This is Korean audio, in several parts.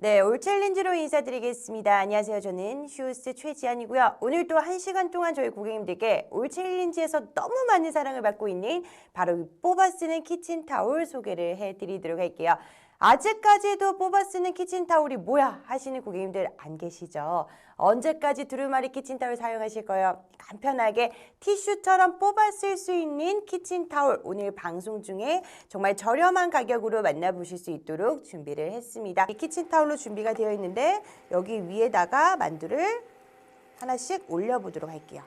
네, 올 챌린지로 인사드리겠습니다. 안녕하세요. 저는 슈스 최지안이고요. 오늘 또 한 시간 동안 저희 고객님들께 올 챌린지에서 너무 많은 사랑을 받고 있는 바로 이 뽑아 쓰는 키친타올 소개를 해드리도록 할게요. 아직까지도 뽑아 쓰는 키친타올이 뭐야 하시는 고객님들 안 계시죠? 언제까지 두루마리 키친타올 사용하실 거예요? 간편하게 티슈처럼 뽑아 쓸 수 있는 키친타올 오늘 방송 중에 정말 저렴한 가격으로 만나보실 수 있도록 준비를 했습니다. 이 키친타올로 준비가 되어 있는데 여기 위에다가 만두를 하나씩 올려보도록 할게요.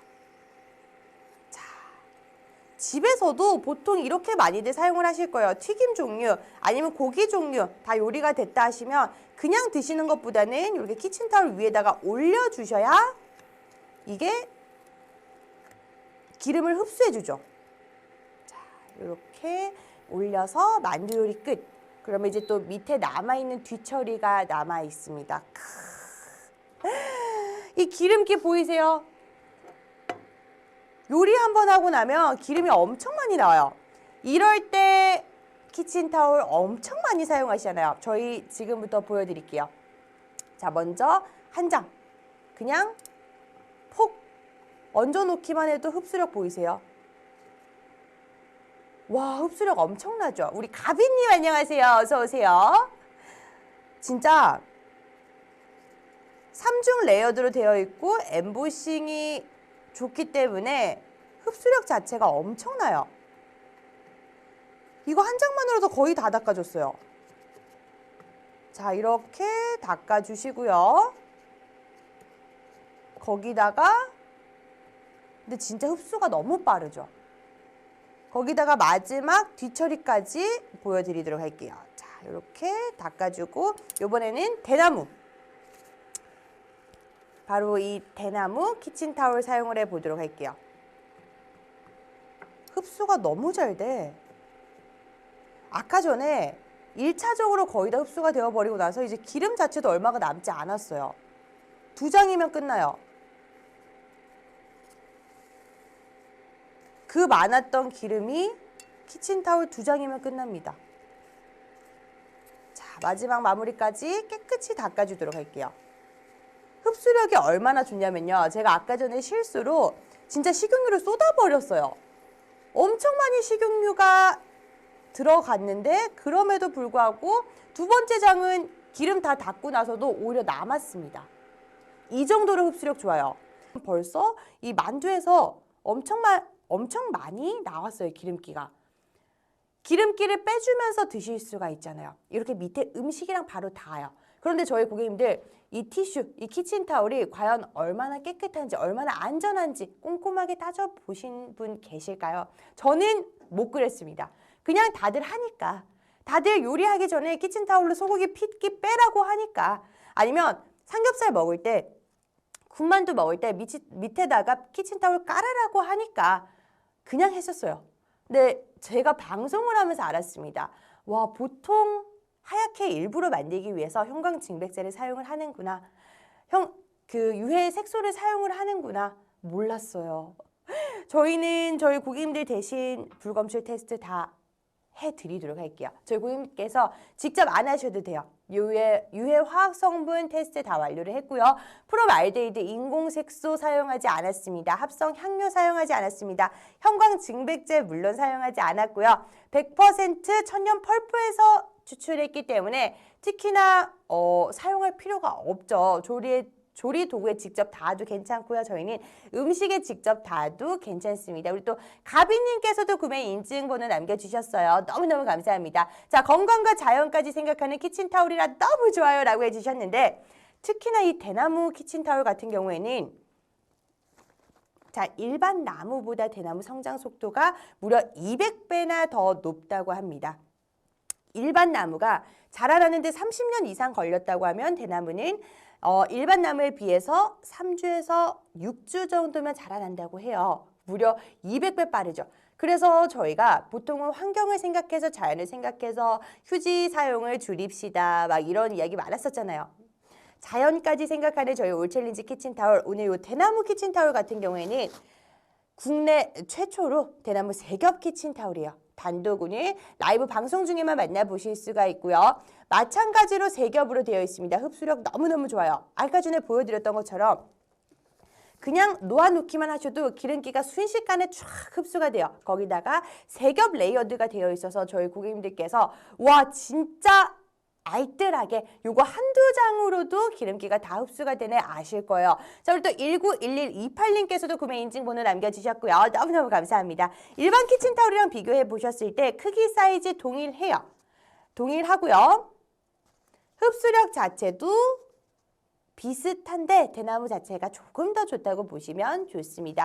집에서도 보통 이렇게 많이들 사용을 하실 거예요. 튀김 종류 아니면 고기 종류 다 요리가 됐다 하시면 그냥 드시는 것보다는 이렇게 키친타올 위에다가 올려주셔야 이게 기름을 흡수해 주죠. 자, 이렇게 올려서 만두 요리 끝. 그러면 이제 또 밑에 남아있는 뒤처리가 남아 있습니다. 크. 이 기름기 보이세요? 요리 한 번 하고 나면 기름이 엄청 많이 나와요. 이럴 때 키친타올 엄청 많이 사용하시잖아요. 저희 지금부터 보여드릴게요. 자, 먼저 한 장. 그냥 폭 얹어놓기만 해도 흡수력 보이세요? 와, 흡수력 엄청나죠? 우리 가비님 안녕하세요. 어서오세요. 진짜 3중 레이어드로 되어 있고 엠보싱이 좋기 때문에 흡수력 자체가 엄청나요. 이거 한 장만으로도 거의 다 닦아줬어요. 자, 이렇게 닦아주시고요. 거기다가 근데 진짜 흡수가 너무 빠르죠. 거기다가 마지막 뒤처리까지 보여드리도록 할게요. 자, 이렇게 닦아주고 이번에는 대나무. 바로 이 대나무 키친타올 사용을 해보도록 할게요. 흡수가 너무 잘 돼. 아까 전에 1차적으로 거의 다 흡수가 되어버리고 나서 이제 기름 자체도 얼마가 남지 않았어요. 두 장이면 끝나요. 그 많았던 기름이 키친타올 두 장이면 끝납니다. 자, 마지막 마무리까지 깨끗이 닦아주도록 할게요. 흡수력이 얼마나 좋냐면요. 제가 아까 전에 실수로 진짜 식용유를 쏟아버렸어요. 엄청 많이 식용유가 들어갔는데 그럼에도 불구하고 두 번째 장은 기름 다 닦고 나서도 오히려 남았습니다. 이 정도로 흡수력 좋아요. 벌써 이 만두에서 엄청 마, 엄청 많이 나왔어요, 기름기가. 기름기를 빼주면서 드실 수가 있잖아요. 이렇게 밑에 음식이랑 바로 닿아요. 그런데 저희 고객님들 이 티슈, 이 키친타올이 과연 얼마나 깨끗한지, 얼마나 안전한지 꼼꼼하게 따져보신 분 계실까요? 저는 못 그랬습니다. 그냥 다들 하니까. 다들 요리하기 전에 키친타올로 소고기 핏기 빼라고 하니까. 아니면 삼겹살 먹을 때, 군만두 먹을 때 밑, 밑에다가 키친타올 깔으라고 하니까 그냥 했었어요. 근데 제가 방송을 하면서 알았습니다. 와, 보통 하얗게 일부러 만들기 위해서 형광증백제를 사용을 하는구나. 형, 그 유해 색소를 사용을 하는구나. 몰랐어요. 저희는 저희 고객님들 대신 불검출 테스트 다 해드리도록 할게요. 저희 고객님께서 직접 안 하셔도 돼요. 유해, 유해 화학 성분 테스트 다 완료를 했고요. 프로말데이드 인공색소 사용하지 않았습니다. 합성 향료 사용하지 않았습니다. 형광 증백제 물론 사용하지 않았고요. 100% 천연 펄프에서 추출했기 때문에 특히나 어, 사용할 필요가 없죠. 조리에 조리 도구에 직접 닿아도 괜찮고요. 저희는 음식에 직접 닿아도 괜찮습니다. 우리 또 가비님께서도 구매 인증번호 남겨주셨어요. 너무너무 감사합니다. 자, 건강과 자연까지 생각하는 키친타올이라 너무 좋아요 라고 해주셨는데 특히나 이 대나무 키친타올 같은 경우에는 자, 일반 나무보다 대나무 성장 속도가 무려 200배나 더 높다고 합니다. 일반 나무가 자라나는데 30년 이상 걸렸다고 하면 대나무는 어, 일반 나무에 비해서 3주에서 6주 정도면 자라난다고 해요. 무려 200배 빠르죠. 그래서 저희가 보통은 환경을 생각해서 자연을 생각해서 휴지 사용을 줄입시다. 막 이런 이야기 많았었잖아요. 자연까지 생각하는 저희 올챌린지 키친타올 오늘 이 대나무 키친타올 같은 경우에는 국내 최초로 대나무 세겹 키친타올이에요. 단도군을 라이브 방송 중에만 만나보실 수가 있고요. 마찬가지로 세 겹으로 되어 있습니다. 흡수력 너무너무 좋아요. 아까 전에 보여드렸던 것처럼 그냥 놓아놓기만 하셔도 기름기가 순식간에 쫙 흡수가 돼요. 거기다가 세 겹 레이어드가 되어 있어서 저희 고객님들께서 와 진짜 알뜰하게 요거 한두 장으로도 기름기가 다 흡수가 되네 아실 거예요. 자, 우리 또 191128님께서도 구매 인증번호 남겨주셨고요. 너무너무 감사합니다. 일반 키친타올이랑 비교해 보셨을 때 크기 사이즈 동일해요. 동일하고요. 흡수력 자체도 비슷한데 대나무 자체가 조금 더 좋다고 보시면 좋습니다.